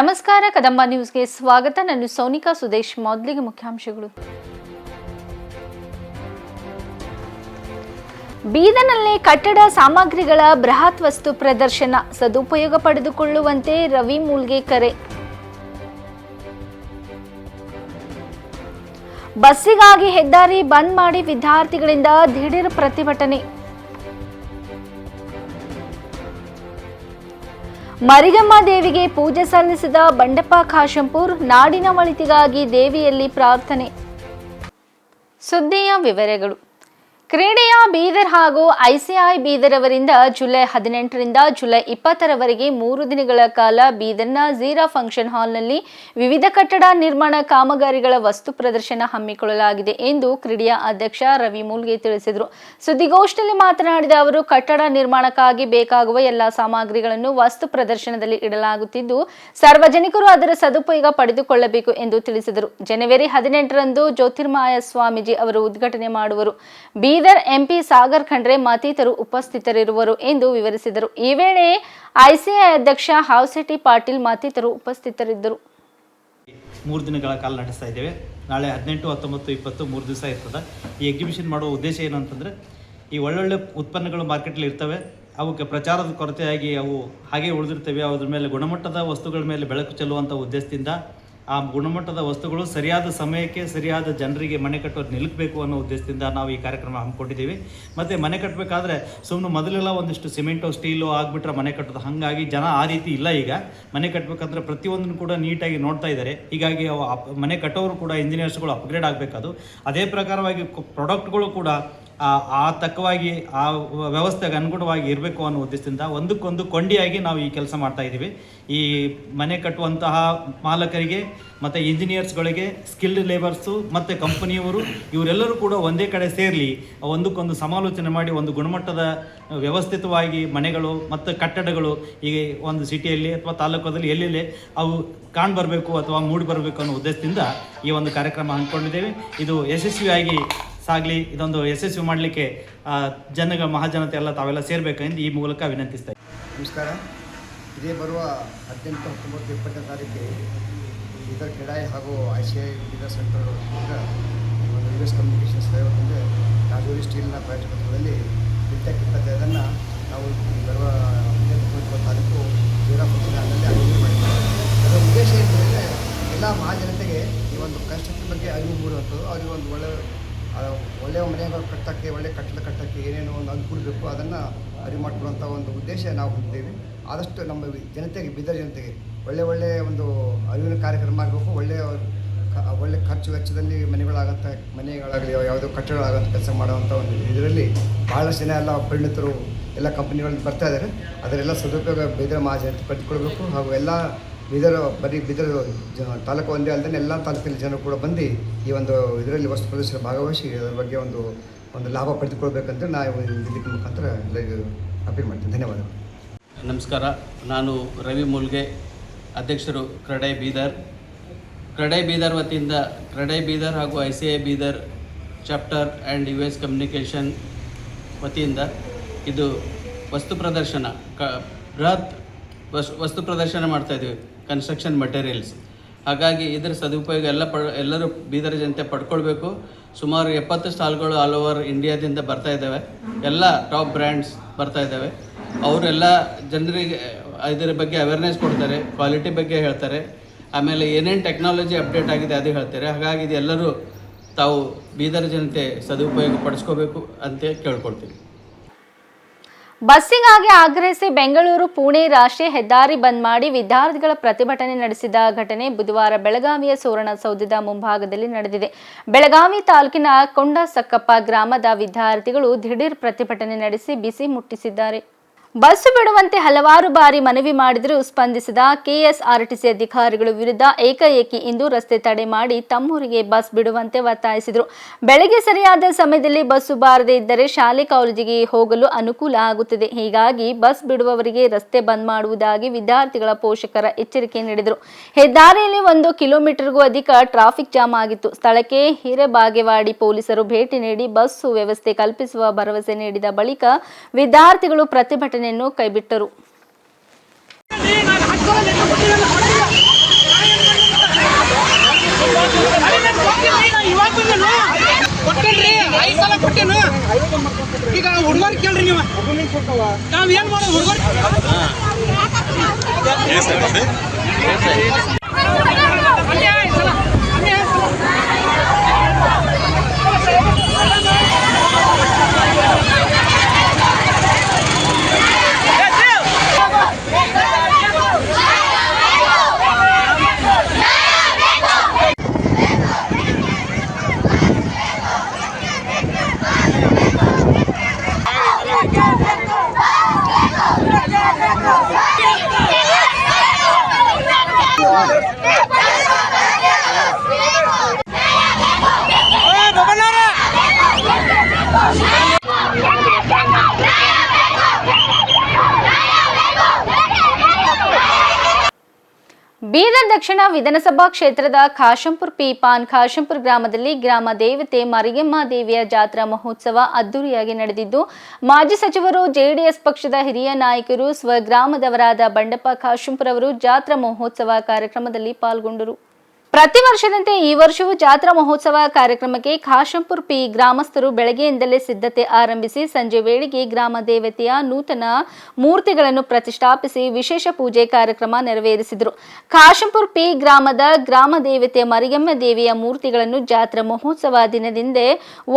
ನಮಸ್ಕಾರ, ಕದಂಬ ನ್ಯೂಸ್ಗೆ ಸ್ವಾಗತ. ನಾನು ಸೋನಿಕಾ ಸುದೇಶ್. ಮೊದಲಿಗೆ ಮುಖ್ಯಾಂಶಗಳು. ಬೀದನಲ್ಲಿ ಕಟ್ಟಡ ಸಾಮಗ್ರಿಗಳ ಬೃಹತ್ ವಸ್ತು ಪ್ರದರ್ಶನ ಸದುಪಯೋಗ ಪಡೆದುಕೊಳ್ಳುವಂತೆ ರವಿ ಮೂಲ್ಗೆ ಕರೆ. ಬಸ್ಸಿಗಾಗಿ ಹೆದ್ದಾರಿ ಬಂದ್ ಮಾಡಿ ವಿದ್ಯಾರ್ಥಿಗಳಿಂದ ದಿಢೀರ್ ಪ್ರತಿಭಟನೆ. ಮರಿಗಮ್ಮ ದೇವಿಗೆ ಪೂಜೆ ಸಲ್ಲಿಸಿದ ಬಂಡೆಪ್ಪ ಖಾಶಂಪೂರ್ ನಾಡಿನ ಮಳಿತಿಗಾಗಿ ದೇವಿಯಲ್ಲಿ ಪ್ರಾರ್ಥನೆ. ಸುದ್ದಿಯ ವಿವರಗಳು. ಕ್ರೀಡೆಯ ಬೀದರ್ ಹಾಗೂ ಐಸಿಐ ಬೀದರ್ ಅವರಿಂದ ಜುಲೈ ಹದಿನೆಂಟರಿಂದ ಜುಲೈ ಇಪ್ಪತ್ತರವರೆಗೆ ಮೂರು ದಿನಗಳ ಕಾಲ ಬೀದರ್ನ ಝೀರಾ ಫಂಕ್ಷನ್ ಹಾಲ್ನಲ್ಲಿ ವಿವಿಧ ಕಟ್ಟಡ ನಿರ್ಮಾಣ ಕಾಮಗಾರಿಗಳ ವಸ್ತು ಪ್ರದರ್ಶನ ಹಮ್ಮಿಕೊಳ್ಳಲಾಗಿದೆ ಎಂದು ಕ್ರೀಡೆಯ ಅಧ್ಯಕ್ಷ ರವಿ ಮೂಲ್ಗೆ ತಿಳಿಸಿದರು. ಸುದ್ದಿಗೋಷ್ಠಿಯಲ್ಲಿ ಮಾತನಾಡಿದ ಅವರು, ಕಟ್ಟಡ ನಿರ್ಮಾಣಕ್ಕಾಗಿ ಬೇಕಾಗುವ ಎಲ್ಲ ಸಾಮಗ್ರಿಗಳನ್ನು ವಸ್ತು ಪ್ರದರ್ಶನದಲ್ಲಿ ಇಡಲಾಗುತ್ತಿದ್ದು, ಸಾರ್ವಜನಿಕರು ಅದರ ಸದುಪಯೋಗ ಪಡೆದುಕೊಳ್ಳಬೇಕು ಎಂದು ತಿಳಿಸಿದರು. ಜನವರಿ ಹದಿನೆಂಟರಂದು ಜ್ಯೋತಿರ್ಮಾಯ ಸ್ವಾಮೀಜಿ ಅವರು ಉದ್ಘಾಟನೆ ಮಾಡುವರು. ಬೀದರ್ ಎಂಪಿ ಸಾಗರ್ ಖಂಡ್ರೆ ಮತ್ತಿತರರು ಉಪಸ್ಥಿತರಿರುವರು ಎಂದು ವಿವರಿಸಿದರು. ಈ ವೇಳೆ ಐಸಿಐ ಅಧ್ಯಕ್ಷ ಹಾವ್ಸೆಟ್ಟಿ ಪಾಟೀಲ್ ಮತ್ತಿತರರು ಉಪಸ್ಥಿತರಿದ್ದರು. ಮೂರು ದಿನಗಳ ಕಾಲ ನಡೆಸ್ತಾ ಇದ್ದೇವೆ. ನಾಳೆ ಹದಿನೆಂಟು, ಹತ್ತೊಂಬತ್ತು, ಇಪ್ಪತ್ತು ಮೂರು ದಿವಸ ಇರ್ತದೆ. ಈ ಎಕ್ಸಿಬಿಷನ್ ಮಾಡುವ ಉದ್ದೇಶ ಏನಂತಂದರೆ ಈ ಒಳ್ಳೊಳ್ಳೆ ಉತ್ಪನ್ನಗಳು ಮಾರ್ಕೆಟಲ್ಲಿ ಇರ್ತವೆ. ಅವಕ್ಕೆ ಪ್ರಚಾರದ ಕೊರತೆಯಾಗಿ ಅವು ಹಾಗೆ ಉಳಿದಿರ್ತವೆ. ಅದ್ರ ಮೇಲೆ ಗುಣಮಟ್ಟದ ವಸ್ತುಗಳ ಮೇಲೆ ಬೆಳಕು ಚೆಲ್ಲುವಂಥ ಉದ್ದೇಶದಿಂದ ಆ ಗುಣಮಟ್ಟದ ವಸ್ತುಗಳು ಸರಿಯಾದ ಸಮಯಕ್ಕೆ, ಸರಿಯಾದ ಜನರಿಗೆ ಮನೆ ಕಟ್ಟೋದು ನಿಲ್ಲಬೇಕು ಅನ್ನೋ ಉದ್ದೇಶದಿಂದ ನಾವು ಈ ಕಾರ್ಯಕ್ರಮ ಹಮ್ಮಿಕೊಂಡಿದ್ದೀವಿ. ಮತ್ತು ಮನೆ ಕಟ್ಟಬೇಕಾದ್ರೆ ಸುಮ್ಮನೆ ಮೊದಲೆಲ್ಲ ಒಂದಿಷ್ಟು ಸಿಮೆಂಟು, ಸ್ಟೀಲು ಆಗಿಬಿಟ್ರೆ ಮನೆ ಕಟ್ಟೋದು ಹಾಗಾಗಿ ಜನ ಆ ರೀತಿ ಇಲ್ಲ ಈಗ. ಮನೆ ಕಟ್ಟಬೇಕಂದ್ರೆ ಪ್ರತಿಯೊಂದನ್ನು ಕೂಡ ನೀಟಾಗಿ ನೋಡ್ತಾ ಇದ್ದಾರೆ. ಹೀಗಾಗಿ ಮನೆ ಕಟ್ಟೋರು ಕೂಡ ಇಂಜಿನಿಯರ್ಸ್ಗಳು ಅಪ್ಗ್ರೇಡ್ ಆಗಬೇಕದು. ಅದೇ ಪ್ರಕಾರವಾಗಿ ಪ್ರಾಡಕ್ಟ್ಗಳು ಕೂಡ ಆ ತಕ್ಕವಾಗಿ ಆ ವ್ಯವಸ್ಥೆಗೆ ಅನುಗುಣವಾಗಿ ಇರಬೇಕು ಅನ್ನೋ ಉದ್ದೇಶದಿಂದ ಒಂದಕ್ಕೊಂದು ಕೊಂಡಿಯಾಗಿ ನಾವು ಈ ಕೆಲಸ ಮಾಡ್ತಾ ಇದ್ದೀವಿ. ಈ ಮನೆ ಕಟ್ಟುವಂತಹ ಮಾಲಕರಿಗೆ, ಮತ್ತು ಇಂಜಿನಿಯರ್ಸ್ಗಳಿಗೆ ಸ್ಕಿಲ್ಡ್ ಲೇಬರ್ಸು ಮತ್ತು ಕಂಪನಿಯವರು, ಇವರೆಲ್ಲರೂ ಕೂಡ ಒಂದೇ ಕಡೆ ಸೇರಲಿ ಒಂದಕ್ಕೊಂದು ಸಮಾಲೋಚನೆ ಮಾಡಿ, ಒಂದು ಗುಣಮಟ್ಟದ ವ್ಯವಸ್ಥಿತವಾಗಿ ಮನೆಗಳು, ಮತ್ತು ಕಟ್ಟಡಗಳು ಈ ಒಂದು ಸಿಟಿಯಲ್ಲಿ ಅಥವಾ ತಾಲೂಕದಲ್ಲಿ ಎಲ್ಲೆಲ್ಲಿ ಅವು ಕಾಣ್ ಬರಬೇಕು ಅಥವಾ ಮೂಡಿ ಬರಬೇಕು ಅನ್ನೋ ಉದ್ದೇಶದಿಂದ ಈ ಒಂದು ಕಾರ್ಯಕ್ರಮ ಹಮ್ಮಿಕೊಂಡಿದ್ದೇವೆ. ಇದು ಯಶಸ್ವಿಯಾಗಿ ಸಾಗಲಿ, ಇದೊಂದು ಯಶಸ್ವಿ ಮಾಡಲಿಕ್ಕೆ ಜನಗ, ಮಹಾಜನತೆ ಎಲ್ಲ ತಾವೆಲ್ಲ ಸೇರಬೇಕೆಂದು ಈ ಮೂಲಕ ವಿನಂತಿಸ್ತಾ. ನಮಸ್ಕಾರ ಇದೇ ಬರುವ ಹದಿನೆಂಟು ಹತ್ತೊಂಬತ್ತು ಇಪ್ಪತ್ತನೇ ತಾರೀಕಿಗೆ ಬೀದರ್ ಕೆಡಾಯಿ ಹಾಗೂ I C I Bidar centre US ಒಂದು ಯು ಎಸ್ ಕಮ್ಯುನಿಕೇಷನ್ ಸಹಯೋಗದಿಂದ ರಾಜೂರಿ ಸ್ಟೀಲ್ನ ಪ್ರಯೋಜಕತ್ವದಲ್ಲಿ ಬಿಟ್ಟೆಕ್ ಇಪ್ಪತ್ತೈದನ್ನು ನಾವು ಬರುವ ಹದಿನೆಂಟು ತಾರೀಕು ಜೀರಾ ಫಂಕ್ಷನಲ್ಲಿ ಆಯೋಜನೆ ಮಾಡಿದ್ದೇವೆ ಅದರ ಉದ್ದೇಶ ಏನಂತಂದರೆ ಎಲ್ಲ ಮಹಾಜನತೆಗೆ ಈ ಒಂದು ಕನ್ಸ್ಟ್ರಕ್ಷನ್ ಬಗ್ಗೆ ಅರಿವು ಮೂಡುವಂಥದ್ದು, ಅವರಿಗೆ ಒಂದು ಒಳ್ಳೆಯ ಒಳ್ಳೆಯ ಮನೆಗಳು ಕಟ್ಟೋಕ್ಕೆ, ಒಳ್ಳೆಯ ಕಟ್ಟಡ ಕಟ್ಟೋಕ್ಕೆ ಏನೇನು ಒಂದು ಅನುಕೂಲ ಬೇಕು, ಅದನ್ನು ಅರಿವು ಮಾಡಿಕೊಡುವಂಥ ಒಂದು ಉದ್ದೇಶ ನಾವು ಹೊಂದಿದ್ದೇವೆ. ಆದಷ್ಟು ನಮ್ಮ ಜನತೆಗೆ, ಬೀದರ್ ಜನತೆಗೆ ಒಳ್ಳೆ ಒಳ್ಳೆಯ ಒಂದು ಅರಿವಿನ ಕಾರ್ಯಕ್ರಮ ಆಗಬೇಕು. ಒಳ್ಳೆಯ ಒಳ್ಳೆ ಖರ್ಚು ವೆಚ್ಚದಲ್ಲಿ ಮನೆಗಳಾಗಂಥ ಮನೆಗಳಾಗಲಿ, ಯಾವುದೋ ಕಟ್ಟಡಗಳಾಗಂಥ ಕೆಲಸ ಮಾಡುವಂಥ ಒಂದು ಇದರಲ್ಲಿ ಭಾಳಷ್ಟು ಜನ ಎಲ್ಲ ಪರಿಣಿತರು ಎಲ್ಲ ಕಂಪ್ನಿಗಳಲ್ಲಿ ಬರ್ತಾ ಇದ್ದಾರೆ. ಅದರೆಲ್ಲ ಸದುಪಯೋಗ ಬೀದರ್ ಮಹಾಜನತೆ ಪಡೆದುಕೊಳ್ಬೇಕು. ಹಾಗೂ ಎಲ್ಲ ಬೀದರ್, ಬರೀ ಬೀದರ್ ತಾಲೂಕು ಒಂದೇ ಅಲ್ಲದೆ ಎಲ್ಲ ತಾಲೂಕಿನ ಜನರು ಕೂಡ ಬಂದು ಈ ಒಂದು ಇದರಲ್ಲಿ ವಸ್ತು ಪ್ರದರ್ಶನ ಭಾಗವಹಿಸಿ ಅದರ ಬಗ್ಗೆ ಒಂದು ಒಂದು ಲಾಭ ಪಡೆದುಕೊಳ್ಬೇಕಂತ ನಾವು ಇದಕ್ಕೆ ಮುಖಾಂತರ ಎಲ್ಲರಿಗೂ ಅಪೀಲ್ ಮಾಡ್ತೀನಿ. ಧನ್ಯವಾದಗಳು. ನಮಸ್ಕಾರ. ನಾನು ರವಿ ಮೂಲ್ಗೆ, ಅಧ್ಯಕ್ಷರು ಕ್ರಡೈ ಬೀದರ್. ಕ್ರಡೈ ಬೀದರ್ ವತಿಯಿಂದ ಕ್ರಡೈ ಬೀದರ್ ಹಾಗೂ I C I Bidar chapter and U S communication ವತಿಯಿಂದ ಇದು ವಸ್ತು ಪ್ರದರ್ಶನ, ಕ, ಬೃಹತ್ ವಸ್, ವಸ್ತು ಪ್ರದರ್ಶನ ಮಾಡ್ತಾಯಿದ್ದೀವಿ ಕನ್ಸ್ಟ್ರಕ್ಷನ್ ಮಟೀರಿಯಲ್ಸ್ ಹಾಗಾಗಿ ಇದರ ಸದುಪಯೋಗ ಎಲ್ಲ ಪಡ್, ಎಲ್ಲರೂ ಬೀದರ್ ಜನತೆ ಪಡ್ಕೊಳ್ಬೇಕು. ಸುಮಾರು ಎಪ್ಪತ್ತು ಸ್ಟಾಲ್ಗಳು ಆಲ್ ಓವರ್ ಇಂಡಿಯಾದಿಂದ ಬರ್ತಾ ಇದ್ದಾವೆ. ಎಲ್ಲ ಟಾಪ್ ಬ್ರ್ಯಾಂಡ್ಸ್ ಬರ್ತಾ ಇದ್ದಾವೆ. ಅವರೆಲ್ಲ ಜನರಿಗೆ, ಇದರ ಬಗ್ಗೆ ಅವೇರ್ನೆಸ್ ಕೊಡ್ತಾರೆ ಕ್ವಾಲಿಟಿ ಬಗ್ಗೆ ಹೇಳ್ತಾರೆ. ಆಮೇಲೆ ಏನೇನು ಟೆಕ್ನಾಲಜಿ ಅಪ್ಡೇಟ್ ಆಗಿದೆ ಅದು ಹೇಳ್ತಾರೆ. ಹಾಗಾಗಿ ಇದೆಲ್ಲರೂ ತಾವು ಬೀದರ್ ಜನತೆ ಸದುಪಯೋಗ ಪಡಿಸ್ಕೋಬೇಕು ಅಂತ ಕೇಳ್ಕೊಳ್ತೀವಿ. ಬಸ್ಸಿಗಾಗಿ ಆಗ್ರಹಿಸಿ ಬೆಂಗಳೂರು, ಪುಣೆ ರಾಷ್ಟ್ರೀಯ ಹೆದ್ದಾರಿ ಬಂದ್ ಮಾಡಿ ವಿದ್ಯಾರ್ಥಿಗಳ ಪ್ರತಿಭಟನೆ ನಡೆಸಿದ ಘಟನೆ ಬುಧವಾರ ಬೆಳಗಾವಿಯ ಸುವರ್ಣಸೌಧದ ಮುಂಭಾಗದಲ್ಲಿ ನಡೆದಿದೆ. ಬೆಳಗಾವಿ ತಾಲೂಕಿನ ಕೊಂಡಸಕ್ಕಪ್ಪ ಗ್ರಾಮದ ವಿದ್ಯಾರ್ಥಿಗಳು ದಿಢೀರ್ ಪ್ರತಿಭಟನೆ ನಡೆಸಿ ಬಿಸಿ ಮುಟ್ಟಿಸಿದ್ದಾರೆ. ಬಸ್ಸು ಬಿಡುವಂತೆ ಹಲವಾರು ಬಾರಿ ಮನವಿ ಮಾಡಿದರೂ ಸ್ಪಂದಿಸಿದ ಕೆಎಸ್ಆರ್ಟಿಸಿ ಅಧಿಕಾರಿಗಳು ವಿರುದ್ಧ ಏಕಾಏಕಿ ಇಂದು ರಸ್ತೆ ತಡೆ ಮಾಡಿ ತಮ್ಮೂರಿಗೆ ಬಸ್ ಬಿಡುವಂತೆ ಒತ್ತಾಯಿಸಿದರು. ಬೆಳಗ್ಗೆ ಸರಿಯಾದ ಸಮಯದಲ್ಲಿ ಬಸ್ಸು ಬಾರದೇ ಇದ್ದರೆ ಶಾಲೆ ಕಾಲೇಜಿಗೆ ಹೋಗಲು ಅನುಕೂಲ ಆಗುತ್ತದೆ. ಹೀಗಾಗಿ ಬಸ್ ಬಿಡುವವರಿಗೆ ರಸ್ತೆ ಬಂದ್ ಮಾಡುವುದಾಗಿ ವಿದ್ಯಾರ್ಥಿಗಳ ಪೋಷಕರ ಎಚ್ಚರಿಕೆ ನೀಡಿದರು. ಹೆದ್ದಾರಿಯಲ್ಲಿ ಒಂದು ಕಿಲೋಮೀಟರ್ಗೂ ಅಧಿಕ ಟ್ರಾಫಿಕ್ ಜಾಮ್ ಆಗಿತ್ತು. ಸ್ಥಳಕ್ಕೆ ಹಿರೇಬಾಗೇವಾಡಿ ಪೊಲೀಸರು ಭೇಟಿ ನೀಡಿ ಬಸ್ಸು ವ್ಯವಸ್ಥೆ ಕಲ್ಪಿಸುವ ಭರವಸೆ ನೀಡಿದ ಬಳಿಕ ವಿದ್ಯಾರ್ಥಿಗಳು ಘಟನೆಯನ್ನು ಕೈಬಿಟ್ಟರು. ಈಗ ಹುಡುಗರು ಕೇಳ್ರಿ ನೀವು. ನಾವ್ ಮಾಡೋದು ಹುಡುಗರು ಬೀದರ್ ದಕ್ಷಿಣ ವಿಧಾನಸಭಾ ಕ್ಷೇತ್ರದ ಖಾಶಂಪುರ್ ಪೀಪಾನ್ ಖಾಶಂಪುರ್ ಗ್ರಾಮದಲ್ಲಿ ಗ್ರಾಮ ದೇವತೆ ಮರಿಯಮ್ಮ ದೇವಿಯ ಜಾತ್ರಾ ಮಹೋತ್ಸವ ಅದ್ದೂರಿಯಾಗಿ ನಡೆದಿದ್ದು, ಮಾಜಿ ಸಚಿವರು ಜೆಡಿಎಸ್ ಪಕ್ಷದ ಹಿರಿಯ ನಾಯಕರು ಸ್ವಗ್ರಾಮದವರಾದ ಬಂಡಪ್ಪ ಖಾಶಂಪುರ್ ಅವರು ಜಾತ್ರಾ ಮಹೋತ್ಸವ ಕಾರ್ಯಕ್ರಮದಲ್ಲಿ ಪಾಲ್ಗೊಂಡರು. ಪ್ರತಿ ವರ್ಷದಂತೆ ಈ ವರ್ಷವೂ ಜಾತ್ರಾ ಮಹೋತ್ಸವ ಕಾರ್ಯಕ್ರಮಕ್ಕೆ ಖಾಶಂಪುರ್ ಪಿ ಗ್ರಾಮಸ್ಥರು ಬೆಳಗ್ಗೆಯಿಂದಲೇ ಸಿದ್ಧತೆ ಆರಂಭಿಸಿ ಸಂಜೆ ವೇಳೆಗೆ ಗ್ರಾಮ ದೇವತೆಯ ನೂತನ ಮೂರ್ತಿಗಳನ್ನು ಪ್ರತಿಷ್ಠಾಪಿಸಿ ವಿಶೇಷ ಪೂಜೆ ಕಾರ್ಯಕ್ರಮ ನೆರವೇರಿಸಿದರು. ಖಾಶಂಪುರ್ ಪಿ ಗ್ರಾಮದ ಗ್ರಾಮ ದೇವತೆ ಮರಿಯಮ್ಮ ದೇವಿಯ ಮೂರ್ತಿಗಳನ್ನು ಜಾತ್ರಾ ಮಹೋತ್ಸವ ದಿನದಿಂದೇ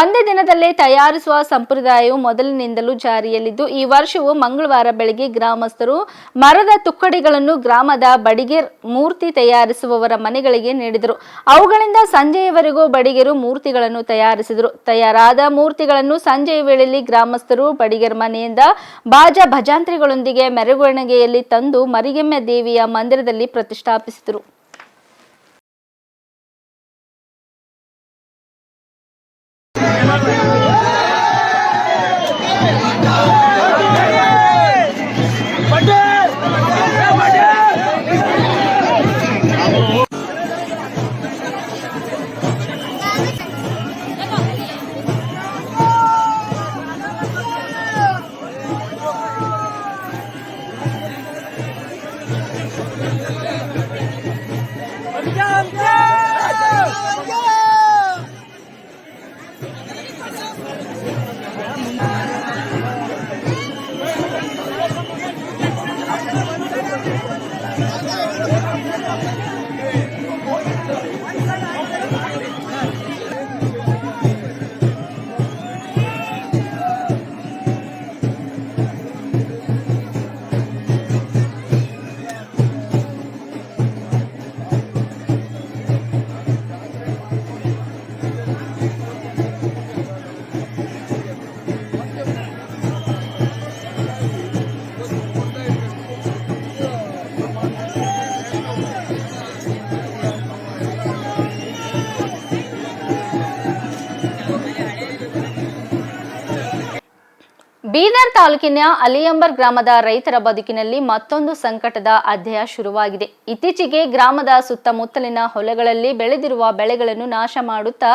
ಒಂದೇ ದಿನದಲ್ಲೇ ತಯಾರಿಸುವ ಸಂಪ್ರದಾಯವು ಮೊದಲಿನಿಂದಲೂ ಜಾರಿಯಲ್ಲಿದ್ದು, ಈ ವರ್ಷವೂ ಮಂಗಳವಾರ ಬೆಳಗ್ಗೆ ಗ್ರಾಮಸ್ಥರು ಮರದ ತುಕ್ಕಡಿಗಳನ್ನು ಗ್ರಾಮದ ಬಡಿಗೆರ್ ಮೂರ್ತಿ ತಯಾರಿಸುವವರ ಮನೆಗಳಿಗೆ ನೀಡಿದರು. ಅವುಗಳಿಂದ ಸಂಜೆಯವರೆಗೂ ಬಡಿಗೆರು ಮೂರ್ತಿಗಳನ್ನು ತಯಾರಿಸಿದರು. ತಯಾರಾದ ಮೂರ್ತಿಗಳನ್ನು ಸಂಜೆಯ ವೇಳೆಯಲ್ಲಿ ಗ್ರಾಮಸ್ಥರು ಬಡಿಗೆರ ಮನೆಯಿಂದ ಬಾಜಾ ಭಜಾಂತ್ರಿಗಳೊಂದಿಗೆ ಮೆರವಣಿಗೆಯಲ್ಲಿ ತಂದು ಮರಿಗೆಮ್ಮೆ ದೇವಿಯ ಮಂದಿರದಲ್ಲಿ ಪ್ರತಿಷ್ಠಾಪಿಸಿದರು. Amen. ಬೀದರ್ ತಾಲೂಕಿನ ಅಲಿಯಂಬರ್ ಗ್ರಾಮದ ರೈತರ ಬದುಕಿನಲ್ಲಿ ಮತ್ತೊಂದು ಸಂಕಟದ ಅಧ್ಯಾಯ ಶುರುವಾಗಿದೆ. ಇತ್ತೀಚೆಗೆ ಗ್ರಾಮದ ಸುತ್ತಮುತ್ತಲಿನ ಹೊಲಗಳಲ್ಲಿ ಬೆಳೆದಿರುವ ಬೆಳೆಗಳನ್ನು ನಾಶ ಮಾಡುತ್ತಾ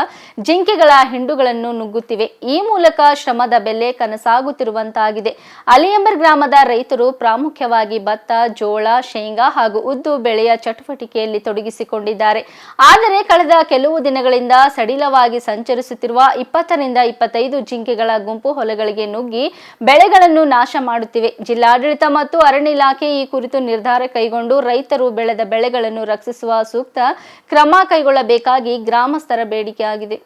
ಜಿಂಕೆಗಳ ಹಿಂಡುಗಳನ್ನು ನುಗ್ಗುತ್ತಿವೆ. ಈ ಮೂಲಕ ಶ್ರಮದ ಬೆಲೆ ಕನಸಾಗುತ್ತಿರುವಂತಾಗಿದೆ. ಅಲಿಯಂಬರ್ ಗ್ರಾಮದ ರೈತರು ಪ್ರಾಮುಖ್ಯವಾಗಿ ಭತ್ತ, ಜೋಳ, ಶೇಂಗಾ ಹಾಗೂ ಉದ್ದು ಬೆಳೆಯ ಚಟುವಟಿಕೆಯಲ್ಲಿ ತೊಡಗಿಸಿಕೊಂಡಿದ್ದಾರೆ. ಆದರೆ ಕಳೆದ ಕೆಲವು ದಿನಗಳಿಂದ ಸಡಿಲವಾಗಿ ಸಂಚರಿಸುತ್ತಿರುವ ಇಪ್ಪತ್ತರಿಂದ ಇಪ್ಪತ್ತೈದು ಜಿಂಕೆಗಳ ಗುಂಪು ಹೊಲಗಳಿಗೆ ನುಗ್ಗಿ ಬೆಳೆಗಳನ್ನು ನಾಶ ಮಾಡುತ್ತಿವೆ. ಜಿಲ್ಲಾಡಳಿತ ಮತ್ತು ಅರಣ್ಯ ಇಲಾಖೆ ಈ ಕುರಿತು ನಿರ್ಧಾರ ಕೈಗೊಂಡು ರೈತರು ಬೆಳೆದ ಬೆಳೆಗಳನ್ನು ರಕ್ಷಿಸುವ ಸೂಕ್ತ ಕ್ರಮ ಕೈಗೊಳ್ಳಬೇಕಾಗಿ ಗ್ರಾಮಸ್ಥರ ಬೇಡಿಕೆಯಾಗಿದೆ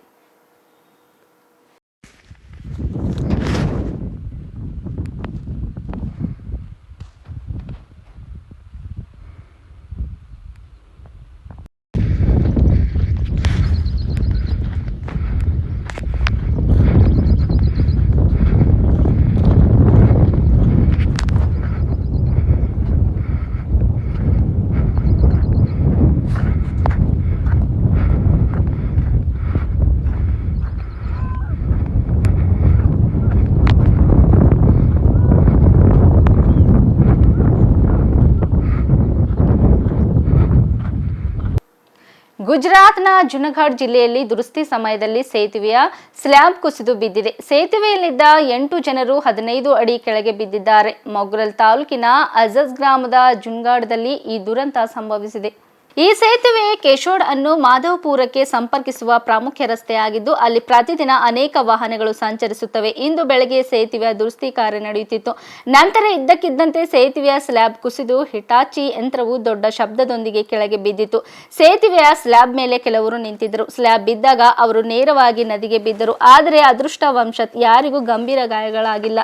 ಗುಜರಾತ್ನ ಜುನಗಢ್ ಜಿಲ್ಲೆಯಲ್ಲಿ ದುರಸ್ತಿ ಸಮಯದಲ್ಲಿ ಸೇತುವೆಯ ಸ್ಲ್ಯಾಬ್ ಕುಸಿದು ಬಿದ್ದಿದೆ. ಸೇತುವೆಯಲ್ಲಿದ್ದ ಎಂಟು ಜನರು ಹದಿನೈದು ಅಡಿ ಕೆಳಗೆ ಬಿದ್ದಿದ್ದಾರೆ. ಮೊಗ್ರಲ್ ತಾಲೂಕಿನ ಅಜಜ್ ಗ್ರಾಮದ ಜುನ್ಗಾಡ್ದಲ್ಲಿ ಈ ದುರಂತ ಸಂಭವಿಸಿದೆ. ಈ ಸೇತುವೆ ಕೇಶೋಡ್ ಅನ್ನು ಮಾಧವಪುರಕ್ಕೆ ಸಂಪರ್ಕಿಸುವ ಪ್ರಾಮುಖ್ಯ ರಸ್ತೆಯಾಗಿದ್ದು, ಅಲ್ಲಿ ಪ್ರತಿದಿನ ಅನೇಕ ವಾಹನಗಳು ಸಂಚರಿಸುತ್ತವೆ. ಇಂದು ಬೆಳಗ್ಗೆ ಸೇತುವೆಯ ದುರಸ್ತಿ ಕಾರ್ಯ ನಡೆಯುತ್ತಿತ್ತು. ನಂತರ ಇದ್ದಕ್ಕಿದ್ದಂತೆ ಸೇತುವೆಯ ಸ್ಲ್ಯಾಬ್ ಕುಸಿದು ಹಿಟಾಚಿ ಯಂತ್ರವು ದೊಡ್ಡ ಶಬ್ದದೊಂದಿಗೆ ಕೆಳಗೆ ಬಿದ್ದಿತು ಸೇತುವೆಯ ಸ್ಲ್ಯಾಬ್ ಮೇಲೆ ಕೆಲವರು ನಿಂತಿದ್ದರು. ಸ್ಲ್ಯಾಬ್ ಬಿದ್ದಾಗ ಅವರು ನೇರವಾಗಿ ನದಿಗೆ ಬಿದ್ದರು. ಆದರೆ ಅದೃಷ್ಟವಂಶತ್ ಯಾರಿಗೂ ಗಂಭೀರ ಗಾಯಗಳಾಗಿಲ್ಲ.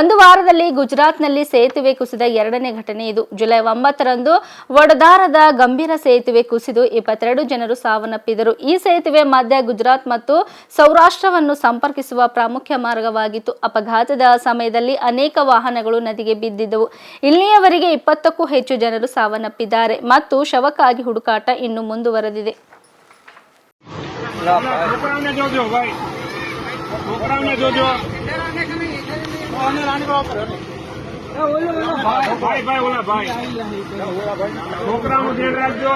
ಒಂದು ವಾರದಲ್ಲಿ ಗುಜರಾತ್ನಲ್ಲಿ ಸೇತುವೆ ಕುಸಿದ ಎರಡನೇ ಘಟನೆ ಇದು. ಜುಲೈ ಒಂಬತ್ತರಂದು ವಡದಾರದ ಗಂಭೀರ ಸೇತುವೆ ಕುಸಿದು ಇಪ್ಪತ್ತೆರಡು ಜನರು ಸಾವನ್ನಪ್ಪಿದರು ಈ ಸೇತುವೆ ಮಧ್ಯ ಗುಜರಾತ್ ಮತ್ತು ಸೌರಾಷ್ಟ್ರವನ್ನು ಸಂಪರ್ಕಿಸುವ ಪ್ರಾಮುಖ್ಯ ಮಾರ್ಗವಾಗಿತ್ತು ಅಪಘಾತದ ಸಮಯದಲ್ಲಿ ಅನೇಕ ವಾಹನಗಳು ನದಿಗೆ ಬಿದ್ದಿದ್ದವು ಇಲ್ಲಿಯವರೆಗೆ ಇಪ್ಪತ್ತಕ್ಕೂ ಹೆಚ್ಚು ಜನರು ಸಾವನ್ನಪ್ಪಿದ್ದಾರೆ ಮತ್ತು ಶವಕ್ಕಾಗಿ ಹುಡುಕಾಟ ಇನ್ನು ಮುಂದುವರೆದಿದೆ છોકરાઓને જોજો ભાઈ છોકરાઓને જોજો ભાઈ ભાઈ રાખજો.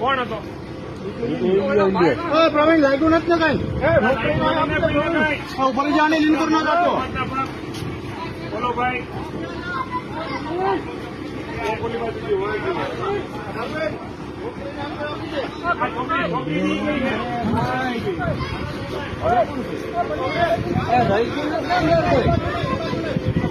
કોણ હતો? પ્રવીણ લાગ્યું નથી ને કઈ ઉપર જાણે લીન કર ના જાતો બોલો ભાઈ. રહી બાજુ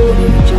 you